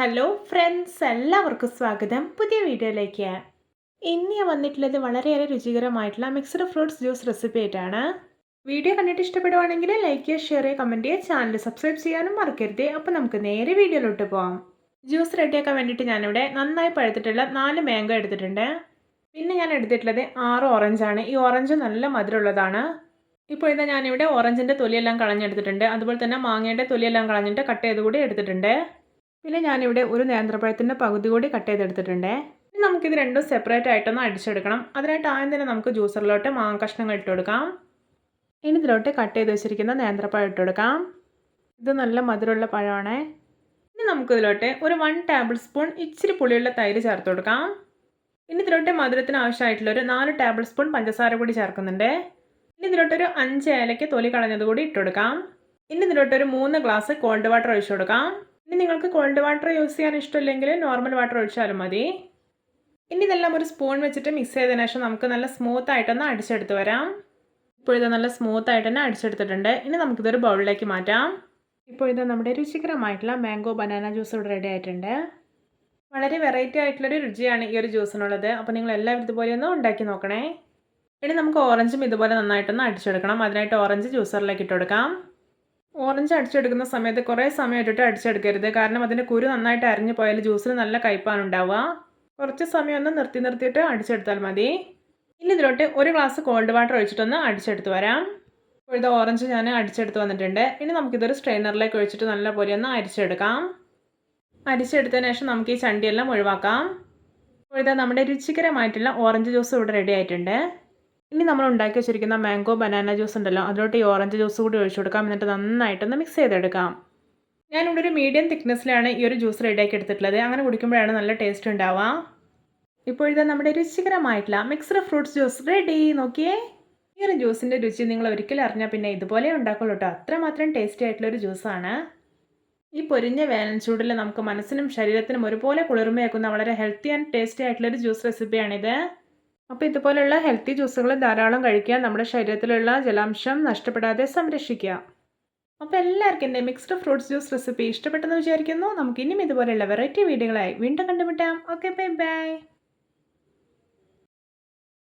Hello friends എല്ലാവർക്കും സ്വാഗതം. പുതിയ വീഡിയോയിലേക്ക്. ഇന്ന് ഞാൻ വന്നിട്ടുള്ളത് വളരെയേറെ രുചികരമായിട്ടുള്ള മിക്സ്ഡ് ഫ്രൂട്ട്സ് ജ്യൂസ് റെസിപ്പി ആയിട്ടാണ്. വീഡിയോ കണ്ടിട്ട് ഇഷ്ടപ്പെടുവാണെങ്കിൽ ലൈക്ക് ചെയ്യുക ഷെയർ ചെയ്യുക കമന്റ് ചെയ്യുക ചാനൽ സബ്സ്ക്രൈബ് ചെയ്യാനും മറക്കരുത്. അപ്പോൾ നമുക്ക് നേരെ വീഡിയോയിലോട്ട് പോകാം ജ്യൂസ് റെഡിയാക്കാൻ വേണ്ടിയിട്ട് ഞാനിവിടെ നന്നായി പഴുത്തിട്ടുള്ള നാല് മാംഗോ എടുത്തിട്ടുണ്ട്. പിന്നെ ഞാൻ എടുത്തിട്ടുള്ളത് ആറ് ഓറഞ്ചാണ് ഈ ഓറഞ്ച് നല്ല മധുരമുള്ളതാണ്. ഇപ്പോൾ ഇതാ ഞാനിവിടെ ഓറഞ്ചിന്റെ തൊലിയെല്ലാം കളഞ്ഞെടുത്തിട്ടുണ്ട്. അതുപോലെ തന്നെ മാങ്ങയുടെ തൊലിയെല്ലാം കളഞ്ഞിട്ട് കട്ട് ചെയ്ത് കൂടി എടുത്തിട്ടുണ്ട്. പിന്നെ ഞാനിവിടെ ഒരു നേന്ത്രപ്പഴത്തിന്റെ പകുതി കൂടി കട്ട് ചെയ്തെടുത്തിട്ടുണ്ട്. നമുക്കിത് രണ്ടും സെപ്പറേറ്റ് ആയിട്ടൊന്ന് അടിച്ചെടുക്കണം. അതിനായിട്ട് ആദ്യം തന്നെ നമുക്ക് ജ്യൂസറിലോട്ട് മാങ്ങ കഷ്ണങ്ങൾ ഇട്ട് കൊടുക്കാം. ഇനി ഇതിലോട്ട് കട്ട് ചെയ്ത് വെച്ചിരിക്കുന്ന നേന്ത്രപ്പഴം ഇട്ട് കൊടുക്കാം. ഇത് നല്ല മധുരമുള്ള പഴമാണ്. ഇനി നമുക്കിതിലോട്ട് ഒരു വൺ ടേബിൾ സ്പൂൺ ഇച്ചിരി പുളിയുള്ള തൈര് ചേർത്ത് കൊടുക്കാം. ഇനി ഇതിലോട്ട് മധുരത്തിന് ആവശ്യമായിട്ടുള്ള ഒരു നാല് ടേബിൾ സ്പൂൺ പഞ്ചസാര കൂടി ചേർക്കുന്നുണ്ട്. ഇനി ഇതിലോട്ടൊരു അഞ്ച് ഏലയ്ക്ക് തൊലി കളഞ്ഞത് കൂടി ഇട്ട് കൊടുക്കാം. ഇനി ഇതിലോട്ടൊരു മൂന്ന് ഗ്ലാസ് കോൾഡ് വാട്ടർ ഒഴിച്ചു കൊടുക്കാം. ഇനി നിങ്ങൾക്ക് കോൾഡ് വാട്ടർ യൂസ് ചെയ്യാൻ ഇഷ്ടമില്ലെങ്കിൽ നോർമൽ വാട്ടർ ഒഴിച്ചാലും മതി. ഇനി ഇതെല്ലാം ഒരു സ്പൂൺ വെച്ചിട്ട് മിക്സ് ചെയ്തതിനു ശേഷം നമുക്ക് നല്ല സ്മൂത്ത് ആയിട്ടൊന്ന് അടിച്ചെടുത്ത് വരാം. ഇപ്പോൾ ഇത് നല്ല സ്മൂത്ത് ആയിട്ട് തന്നെ അടിച്ചെടുത്തിട്ടുണ്ട്. ഇനി നമുക്കിതൊരു ബൗളിലേക്ക് മാറ്റാം. ഇപ്പോൾ ഇത് നമ്മുടെ രുചികരമായിട്ടുള്ള മാംഗോ ബനാന ജ്യൂസ് ഇവിടെ റെഡി ആയിട്ടുണ്ട്. വളരെ വെറൈറ്റി ആയിട്ടുള്ളൊരു രുചിയാണ് ഈ ഒരു ജ്യൂസിനുള്ളത് അപ്പോൾ നിങ്ങൾ എല്ലാവരും ഇതുപോലെ ഒന്ന് ഉണ്ടാക്കി നോക്കണേ. ഇനി നമുക്ക് ഓറഞ്ചും ഇതുപോലെ നന്നായിട്ടൊന്ന് അടിച്ചെടുക്കണം. അതിനായിട്ട് ഓറഞ്ച് ജ്യൂസറിലേക്ക് ഇട്ട് കൊടുക്കാം. ഓറഞ്ച് അടിച്ചെടുക്കുന്ന സമയത്ത് കുറേ സമയം ഇട്ടിട്ട് അടിച്ചെടുക്കരുത്. കാരണം അതിന്റെ കുരു നന്നായിട്ട് അരിഞ്ഞു പോയാൽ ജ്യൂസിൽ നല്ല കയ്പാണ് ഉണ്ടാവുക കുറച്ച് സമയം ഒന്ന് നിർത്തി നിർത്തിയിട്ട് അടിച്ചെടുത്താൽ മതി. ഇനി ഇതിലോട്ട് ഒരു ഗ്ലാസ് കോൾഡ് വാട്ടർ ഒഴിച്ചിട്ടൊന്ന് അടിച്ചെടുത്ത് വരാം. ഇപ്പോൾ ഇത് ഓറഞ്ച് ഞാൻ അടിച്ചെടുത്ത് വന്നിട്ടുണ്ട്. ഇനി നമുക്കിതൊരു സ്ട്രെയിനറിലേക്ക് ഒഴിച്ചിട്ട് നല്ലപോലെ ഒന്ന് അരിച്ചെടുക്കാം. അരിച്ചെടുത്തതിന് ശേഷം നമുക്ക് ഈ ചണ്ടിയെല്ലാം ഒഴിവാക്കാം. ഇപ്പോൾ ഇതാ നമ്മുടെ രുചികരമായിട്ടുള്ള ഓറഞ്ച് ജ്യൂസ് ഇവിടെ റെഡി ആയിട്ടുണ്ട്. ഇനി നമ്മൾ ഉണ്ടാക്കി വെച്ചിരിക്കുന്ന മാംഗോ ബനാന ജ്യൂസ് ഉണ്ടല്ലോ അതിലോട്ട് ഈ ഓറഞ്ച് ജ്യൂസ് കൂടി ഒഴിച്ചു കൊടുക്കാം. എന്നിട്ട് നന്നായിട്ടൊന്ന് മിക്സ് ചെയ്തെടുക്കാം. ഞാനിവിടെ ഒരു മീഡിയം തിക്നെസ്സിലാണ് ഈ ഒരു ജ്യൂസ് റെഡിയാക്കി എടുത്തിട്ടുള്ളത്. അങ്ങനെ കുടിക്കുമ്പോഴാണ് നല്ല ടേസ്റ്റ് ഉണ്ടാവുക. ഇപ്പോഴത്തെ നമ്മുടെ രുചികരമായിട്ടുള്ള മിക്സ്ഡ് ഫ്രൂട്ട്സ് ജ്യൂസ് റെഡി നോക്കിയേ. ഈ ഒരു ജ്യൂസിന്റെ രുചി നിങ്ങൾ ഒരിക്കലും അറിഞ്ഞാൽ പിന്നെ ഇതുപോലെ ഉണ്ടാക്കുള്ളൂ കേട്ടോ അത്രമാത്രം ടേസ്റ്റി ആയിട്ടുള്ള ഒരു ജ്യൂസാണ് ഈ പൊരിഞ്ഞ വേനൽ ചൂടിൽ നമുക്ക് മനസ്സിനും ശരീരത്തിനും ഒരുപോലെ കുളിർമയാക്കുന്ന വളരെ ഹെൽത്തി ആൻഡ് ടേസ്റ്റി ആയിട്ടുള്ള ഒരു ജ്യൂസ് റെസിപ്പിയാണിത് അപ്പോൾ ഇതുപോലുള്ള ഹെൽത്തി ജ്യൂസുകൾ ധാരാളം കഴിക്കുക നമ്മുടെ ശരീരത്തിലുള്ള ജലാംശം നഷ്ടപ്പെടാതെ സംരക്ഷിക്കുക. അപ്പോൾ എല്ലാവർക്കും എന്റെ മിക്സ്ഡ് ഫ്രൂട്ട്സ് ജ്യൂസ് റെസിപ്പി ഇഷ്ടപ്പെട്ടെന്ന് വിചാരിക്കുന്നു. നമുക്ക് ഇനിയും ഇതുപോലെയുള്ള വെറൈറ്റി വീഡിയോകളായി വീണ്ടും കണ്ടുമുട്ടാം. Okay bye bye